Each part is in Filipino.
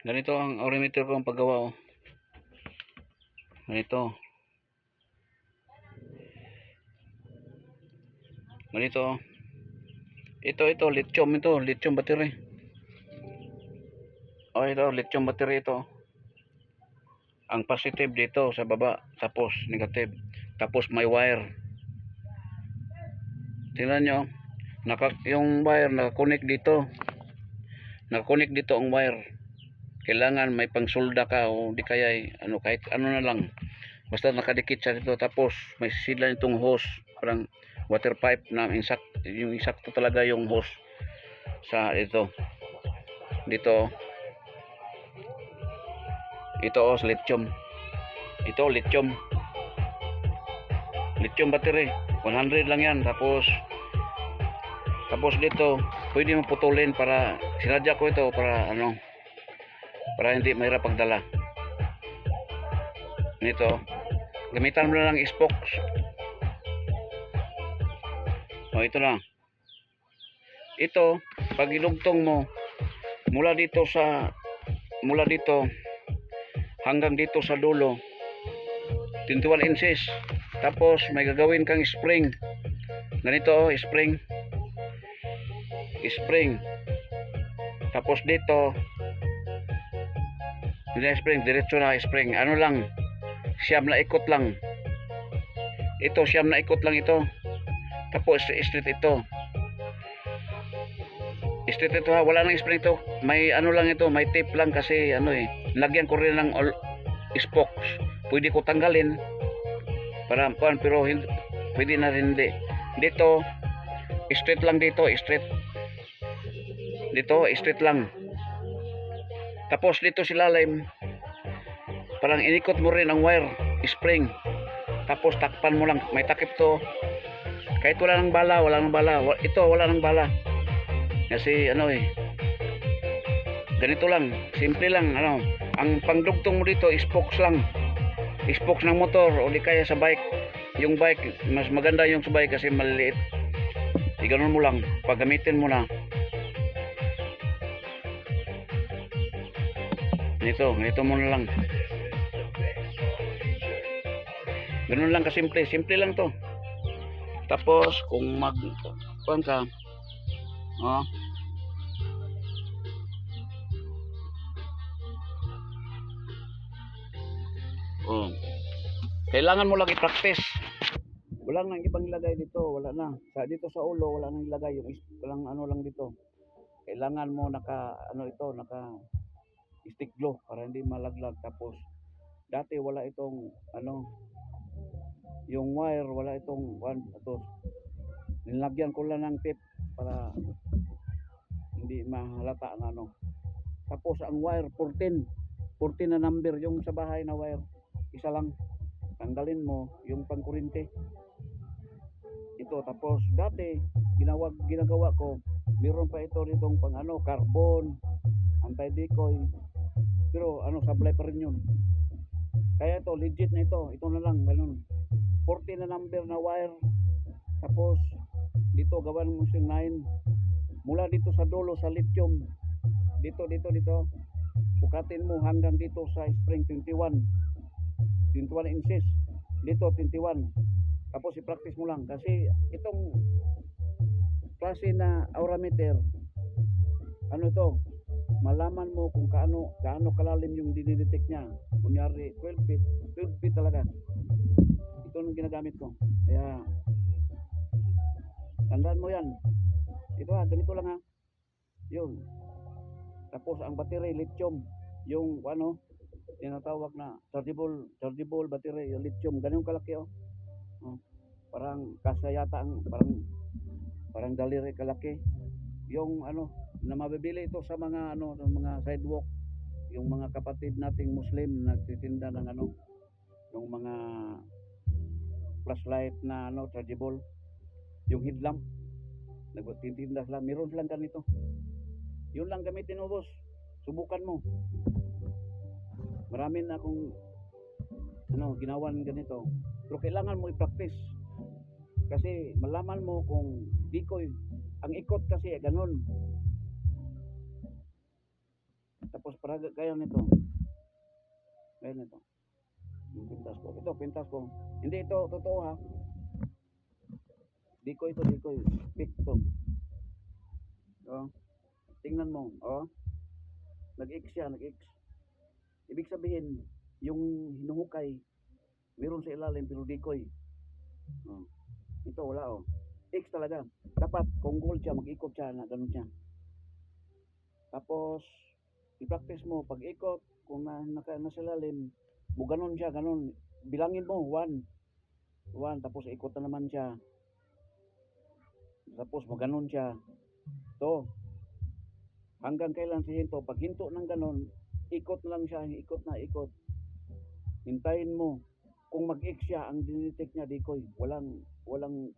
Ganito ang orimeter ko ang paggawa oh. Ganito. Ganito. oh. Ito ito lithium ito, lithium battery. Oh, ito lithium battery ito. Ang positive dito sa baba, tapos negative. Tapos may wire. Tingnan nyo, naka, yung wire nakakonect dito. Nakakonect dito ang wire kailangan may pangsulda ka o di kaya ay, ano kahit ano na lang. Basta nakadikit siya dito tapos may sila itong hose parang water pipe na insak yung insakto talaga yung hose sa ito. Dito ito oh, sa lithium. Ito lithium. Lithium battery 100 lang yan tapos tapos dito pwede mo putulin para sinadya ko ito para ano para hindi mahirap pagdala. Nito gamitan mo lang spokes o ito na. Ito pag ilugtong mo mula dito sa mula dito hanggang dito sa dulo 21 inches. Tapos may gagawin kang spring. Ganito oh spring. Spring. Tapos dito hindi na spring, diretso na spring. Ano lang, siyam na ikot lang. Ito, siyam na ikot lang ito. Tapos, straight ito. Straight ito ha, wala nang spring ito. May ano lang ito, may tape lang kasi ano eh. Lagyan ko rin ng spokes. Pwede ko tanggalin. Para, kuan, pero hindi, pwede na rin hindi. Dito, straight lang dito, straight. Dito, straight lang. Tapos dito si lalim, parang inikot mo rin ang wire, spring. Tapos takpan mo lang, may takip to. Kahit wala nang bala, wala nang bala. Ito, wala nang bala. Kasi ano eh, ganito lang, simple lang. Ano, ang pangdugtong mo dito, spokes lang. Spokes ng motor o di kaya sa bike. Yung bike, mas maganda yung sa bike kasi maliliit. Di ganun mo lang, paggamitin mo na. Nito, nito mo na lang. Ganun lang kasimple, simple lang to. Tapos kung mag kuan ka oh. Oh. Kailangan mo lang i-practice. Wala nang ibang ilagay dito, wala na. Sa dito sa ulo wala nang ilagay yung walang ano lang dito. Kailangan mo naka ano ito, naka glue para hindi malaglag. Tapos dati wala itong ano yung wire wala itong one ito nilagyan ko lang ng tape para hindi mahalata ang ano. Tapos ang wire 14 14 na number yung sa bahay na wire. Isa lang. Tanggalin mo yung pangkurinte ito tapos dati ginawa ginagawa ko meron pa ito ditong pang ano carbon anti-decoy pero ano supply pa rin yun. Kaya ito legit na ito. Ito na lang ganun. 40 na number na wire. Tapos dito gawan mo siyang 9 mula dito sa dulo sa lithium. Dito dito dito. Sukatin mo hanggang dito sa spring 21 21 inches. Dito 21 tapos i-practice mo lang. Kasi itong klase na aurameter ano ito malaman mo kung kaano gaano kalalim yung dinidetect niya. Kunyari 12 feet 12 feet talaga. Ito ang ginagamit ko. Kaya tandaan mo yan. Ito ha ganito lang ha. Yun. Tapos ang battery lithium. Yung ano tinatawag na chargeable chargeable battery yung lithium. Ganun kalaki oh, oh. parang kasya yata ang parang parang daliri kalaki. Yung ano na mabibili ito sa mga ano ng mga sidewalk. Yung mga kapatid nating Muslim na nagtitinda ng ano yung mga flashlight na ano chargeable. Yung headlamp nagtitinda sila. Meron silang ganito. Yun lang gamitin mo boss. Subukan mo. Marami na akong ano ginawan ganito. Pero kailangan mo i-practice. Kasi malaman mo kung decoy ang ikot kasi ganun tapos para kaya nito. Kaya nito. Pintas ko. Ito, pintas ko. Hindi ito, totoo ha. Dikoy ito, dikoy. Pick to. Oh. Tingnan mo. Oh. Nag-X siya, nag-X. Ibig sabihin, yung hinuhukay, meron sa ilalim pero dikoy. Oh. Ito, wala oh. X talaga. Dapat, kung gold siya, mag-ikot siya na ganun siya. Tapos, i-practice mo, pag ikot, kung na, naka, nasa lalim, mo ganun siya, ganun. Bilangin mo, one. One, tapos ikot na naman siya. Tapos mo ganun siya. To. Hanggang kailan si Hinto, pag hinto ng ganun, ikot lang siya, ikot na ikot. Hintayin mo. Kung mag-X siya, ang dinitect niya, decoy. Walang, walang,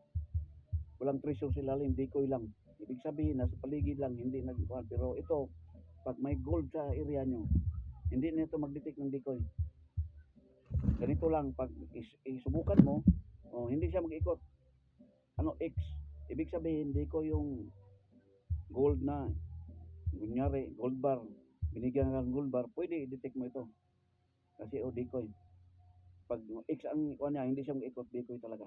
walang treasure sa lalim, decoy lang. Ibig sabihin, nasa paligid lang, hindi nagkuhan. Pero ito, pag may gold sa area nyo, hindi na ito mag-detect ng decoy. Ganito lang, pag is- isubukan mo, oh, hindi siya mag-ikot. Ano, X. Ibig sabihin, decoy yung gold na, kunyari, gold bar, binigyan ng gold bar, pwede i-detect mo ito. Kasi, oh, decoy. Pag X ang kuha niya, hindi siya mag-ikot, decoy talaga.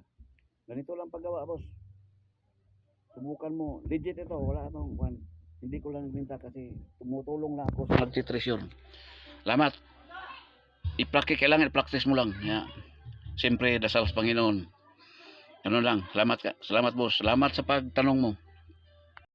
Ganito lang paggawa, boss. Subukan mo. Legit ito, wala itong kuhan. Hindi ko lang binta kasi tumutulong lang ako sa magtitresyon. Salamat. I-practice, kailangan i-practice mo lang. Yeah. Siyempre, dasal sa Panginoon. Ano lang. Salamat ka. Salamat, boss. Salamat sa pagtanong mo.